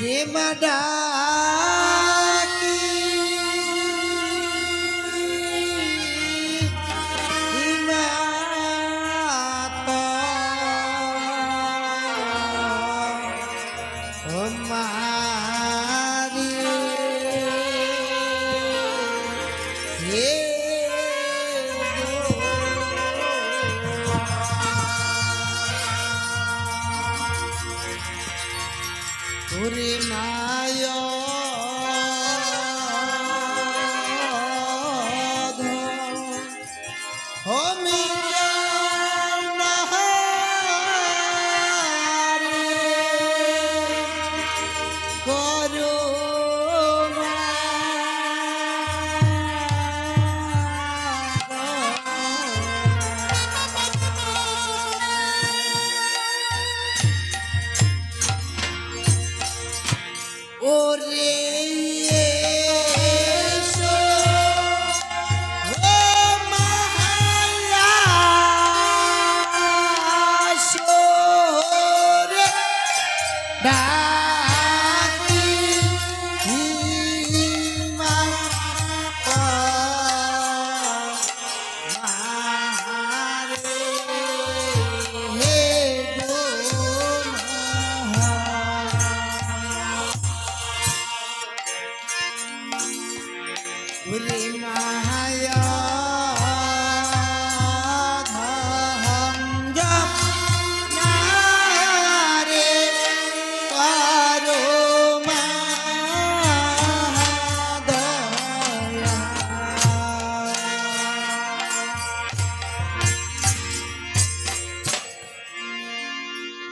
রে মাডাকি ওরে মায়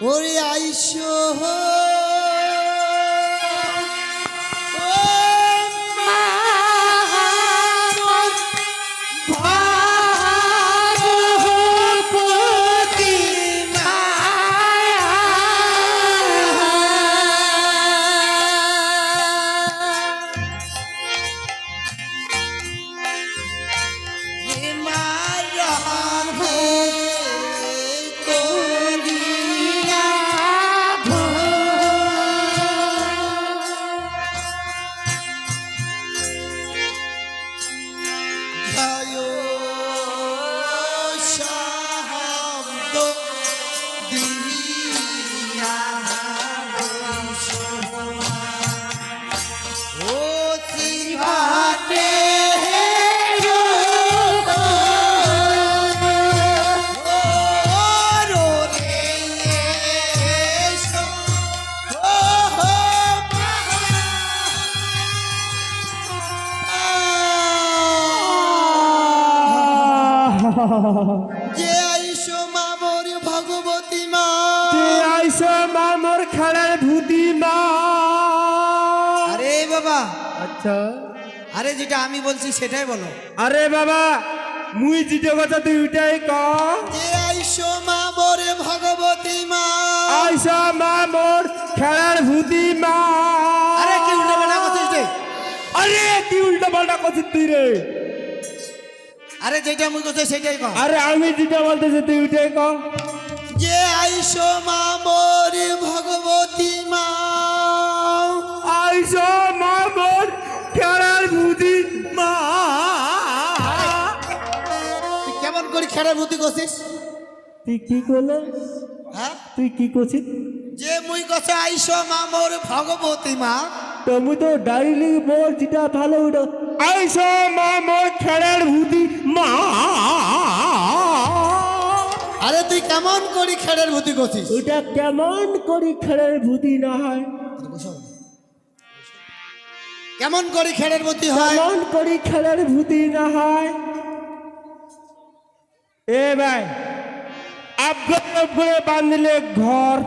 ওরে আইসো যে আইসো মা মোর ভগবতী মা। আইস মা মোর খেলার ভূতি মা। আরে বাবা। আচ্ছা। আরে যেটা আমি বলছি সেটাই বলো। আরে বাবা মুই যেটা কথা তুই ওইটাই ক। যে আইসো মা মোর ভগবতী মা। আইস মা মোর খেলার ভূতি মা। আরে কি উল্টো পাল্টা রে? আরে কি উল্টা পাল্টা করছিস তুই রে? আরে যেটা মুই করছে সেটাই কর আরে আমি যেটা বলতেছি তুই ওইটাই ক যে আইসো মা মোর ভগবতী মা। আইস মা মোর খেলার ভূতি মা। তুই কেমন করে খেলার ভূতি করছিস তুই কি করলে হ্যাঁ? তুই কি করছিস যে মুই কথা আইসো মা মোর ভগবতী মা। তুমি তো ডাইলি বল যেটা ভালো ওটা আইস মা মোর খেলার ভূতি মা। আরে তুই কেমন করি খেলার ভূতি করছিস? ওটা কেমন করি খেলার ভূতি না হয়? কেমন করি খেলার ভূতি হয়? কেমন করি খেলার ভূতি না হয়? এ ভাই আবগরে উপরে বাঁধলে ঘর।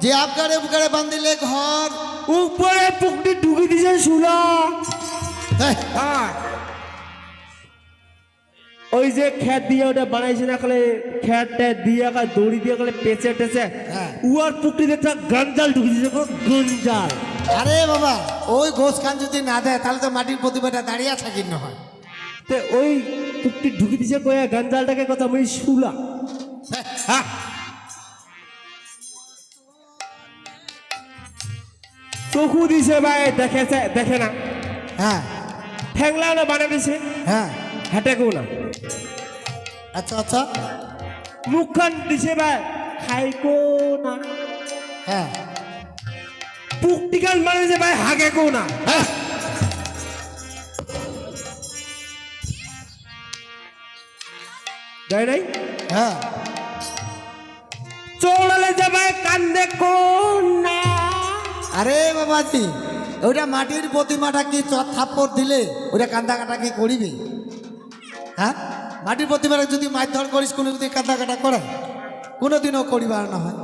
যে আবগারে বুকারে বান্ধিলে ঘর। উপরে পুকটি ঢুকে দিছে হ্যাঁ ওই যে খ্যাত দিয়ে ওটা বানাইছে না কলে খ্যাতটা দিয়ে কালে দড়ি দিয়ে কালে পেঁচে টেচে হ্যাঁ। উয়ার পুকটিতে একটা গঞ্জাল ঢুকে দিছে গো, গঞ্জাল। আরে বাবা ওই ঘোষ খান যদি না দেয় তাহলে তো মাটির প্রতিভাটা দাঁড়িয়ে থাকি না হয়? তে ওই পুকটি ঢুকে দিছে কয়া গঞ্জালটাকে কথা মই শুলা হ্যাঁ। চকু দিছে ভাই দেখেছে দেখে না। হ্যাঁ। ঠেংলা না বানা দিছে। হ্যাঁ। হাঁটে কেউ না আচ্ছা আচ্ছা। মুখখান দিছে ভাই। খাইকো না। হ্যাঁ। পুকটিকাল মানে যে ভাই হাগে কেউ না। হ্যাঁ। যাই নাই? হ্যাঁ। চৌড়ালে যে ভাই কান্দে কোন না। আরে বাবাজি। ওইটা মাটির প্রতিমাটা কি থাপ্পড় দিলে ওটা কান্দা কাটা কি করিবে? হ্যাঁ? মাটির প্রতিমাটা যদি মারধর করিস কোনো যদি কান্দা কাটা করে? কোনোদিনও করিবার না হয়।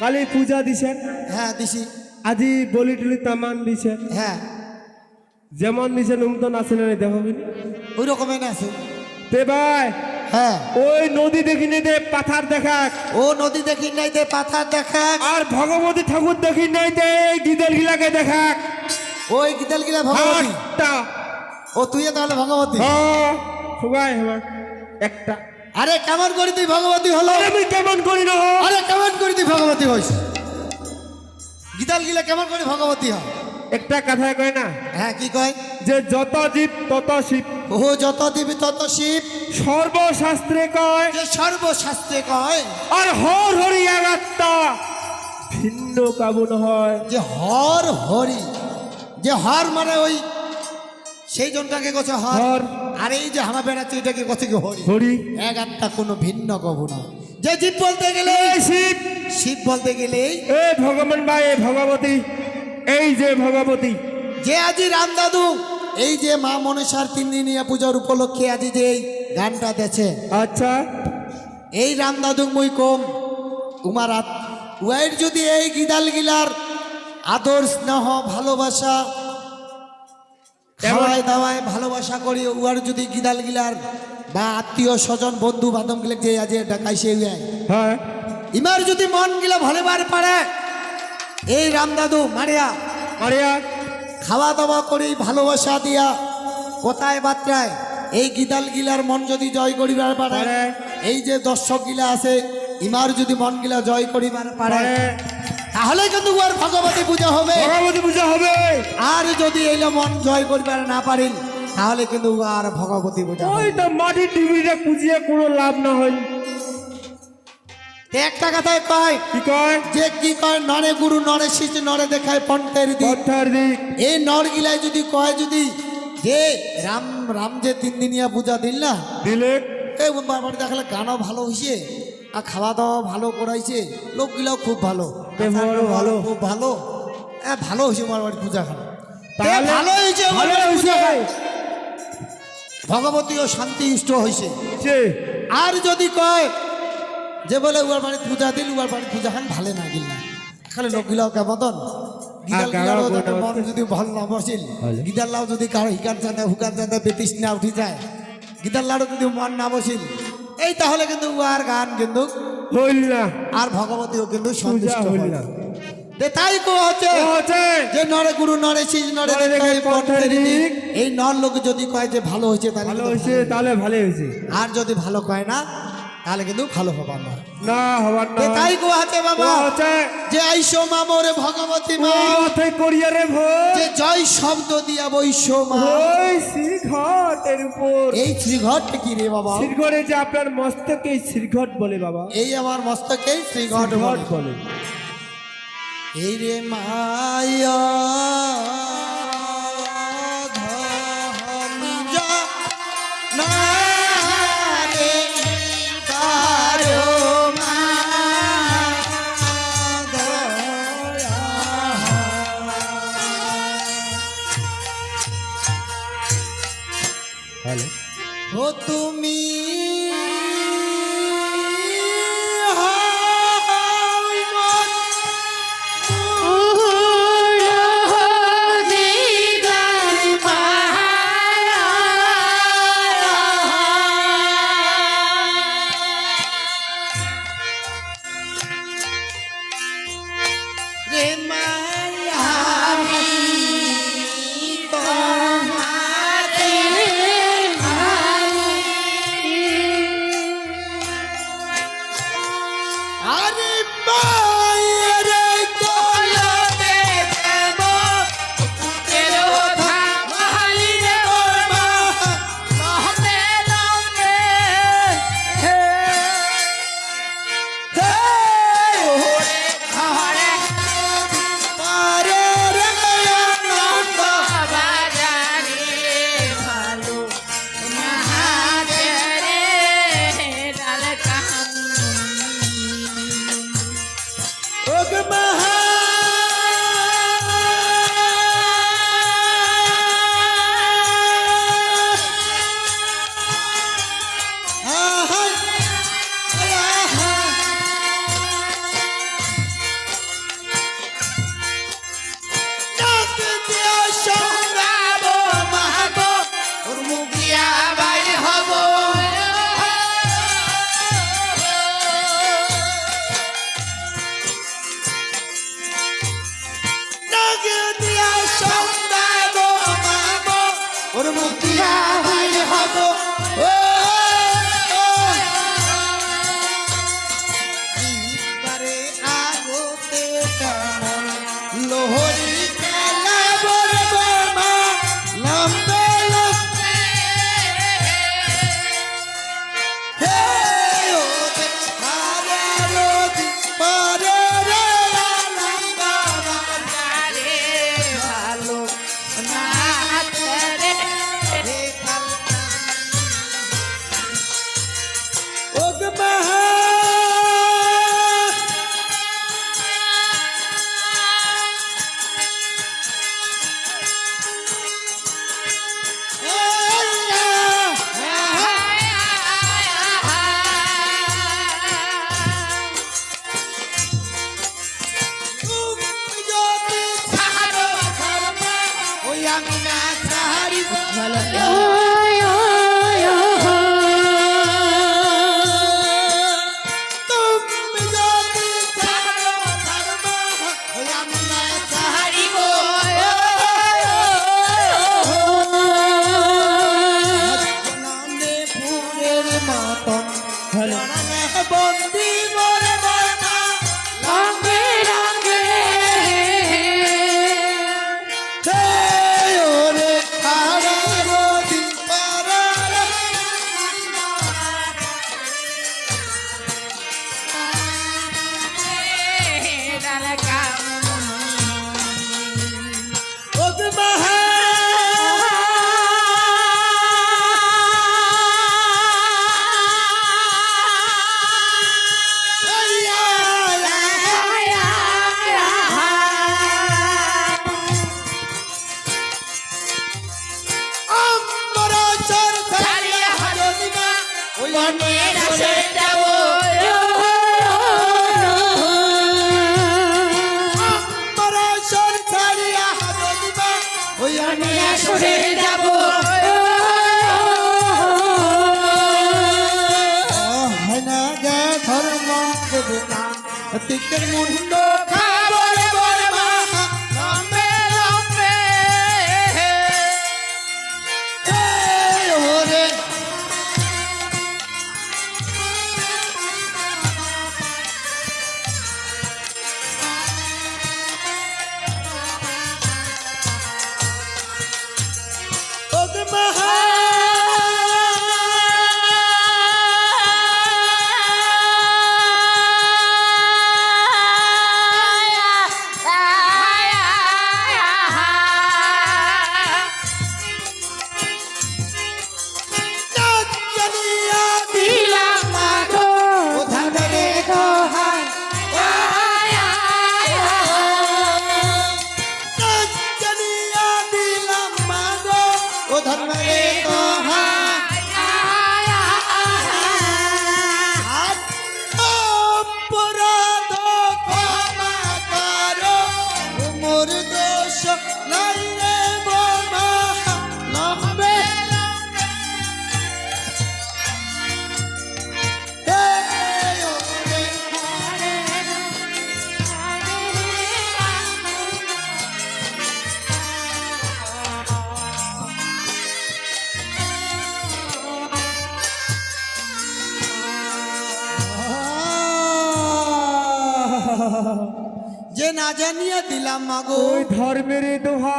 কালী পূজা দিছেন? হ্যাঁ দিছি। আজি বলি টলি তামান দিছেন? হ্যাঁ। যেমন দিছেন উমতন আছে না দেখো ওই রকমের আছে। তে ভাই হ্যাঁ। ওই নদী দেখিনি দে পাথার দেখাক। ও নদী দেখি নাই দে পাথার দেখা আর ভগবতী ঠাকুর দেখি নাই দে গিদেল গিলাকে দেখাক। ওই গিতাল গিলা ভগবতী? ও তুই তাহলে ভগবতী? হ্যাঁ আমার একটা। আরে কেমন করি তুই ভগবতী হলো? আরে আমি কেমন করি না? আরে কেমন করি তুই ভগবতী হইস? গিতাল গিলা কেমন করে ভগবতী হয়? একটা কথায় কয় না? হ্যাঁ কি কয়? যে যত জীব তত শিব। ও যত দিবি তত শিব। সর্বশাস্ত্রে কয় যে সর্বশাস্ত্রে কয় আর হর হরি আগাত্তা ভিন্ন কাবুন হয়। যে হর হরি যে হর মানে ওই সেই জনটাকে কছে হর? হর। আর এই যে হামা বেড়াচ্ছে এটাকে কছে কি হরি? হরি। এক আটটা কোনো ভিন্ন কব না যে জীব বলতে গেলে শিব। শিব বলতে গেলে এ ভগবান ভাই এ ভগবতী। এই যে ভগবতী। যে আজি রাম দাদু এই যে মা মনসার তিন দিনিয়া পূজার উপলক্ষে আজি যে এই গানটা দেছে। আচ্ছা। এই রাম দাদু মুই কম উমারাত ওয়াইর যদি এই গিদাল গিলার আদর স্নেহ ভালোবাসা খাওয়ায় দাওয়ায় ভালোবাসা করি উয়ার যদি গিদাল গিলার বা আত্মীয় স্বজন বন্ধু বান্ধব গিলে যে আজ ডাকাইছে হ্যাঁ। ইমার যদি মন গিলা ভলেবার পারে এই রাম দাদু মারিয়া। মারিয়া। খাওয়া দাওয়া করি ভালোবাসা দিয়া কোথায় বাত্রায়? এই গিদাল গিলার মন যদি জয় করিবার পারে। এই যে দর্শক গিলা আছে ইমার যদি মন গিলা জয় করিবার পারে। তাহলে কিন্তু আর ভগবতী পূজা হবে। ভগবতী পূজা হবে। আর যদি এই মন জয় করিবার না পারেন তাহলে কিন্তু আর ভগবতী পূজা হবে। ওই তো মাটির টিভিটা খুঁজিয়ে কোনো লাভ না তে একটা কথায় কয় কি কয়? যে কি কয় নরে গুরু নরে শিষ নরে দেখায় পন্থের দিক। এই নরগিলায় যদি কয় যদি যে রাম রাম যে তিন দিনিয়া পূজা দিল না? দিলে? এই বাড়ি দেখালে গানও ভালো হয়েছে আর খাওয়া দাওয়া ভালো করাইছে লোকগুলাও খুব ভালো। ভালো। খুব ভালো। হ্যাঁ ভালো হয়েছে আমার বাড়ি পূজা খান। ভালো হয়েছে আমার ভালো হয়েছে পূজা। ভগবতী ও শান্তি ইষ্ট হয়েছে আর যদি কয় যে বলে উয়ার বাড়ি পূজা দিল উয়ার বাড়ি পূজা খান ভালো না গিল না খালি গিলারও গোটা যাতে মন যদি ভালো না বসিল ভালো। গিদার লাও যদি কারও হিকান চাঁদা হুকান চাঁদা বেতিস না উঠি যায় গিদার লাড়ও যদি মন না বসিল এই তাহলে কিন্তু উয়ার গান কিন্তু হইল না আর ভগবতীও কিন্তু সন্তুষ্ট হইল না তাই কো হচ্ছে। যে নরে গুরু নরে শিষ নরে। এই নর লোক যদি কয় যে ভালো হয়েছে তাহলে ভালো হয়েছে। আর যদি ভালো কয় না তাহলে কিন্তু ভালো হবার না না হবার না তাই কো আছে বাবা। যে আইসো মা মোরে ভগবতী মা। মাথে করিয়া রে ভোর। যে জয় শব্দ দিয়া বৈশ্য মা। ওই শ্রীঘটের উপর। এই শ্রীঘট কি রে বাবা? শ্রীঘরে যে আপনার মস্তকে শ্রীঘট বলে বাবা। এই আমার মস্তকে শ্রীঘট। বলে। এই রে মায়া। ও মনের আসরে যাব। আমার ওই আসরে ধর্ম দেবতা গেলাম মাগো ধর্মের দোহা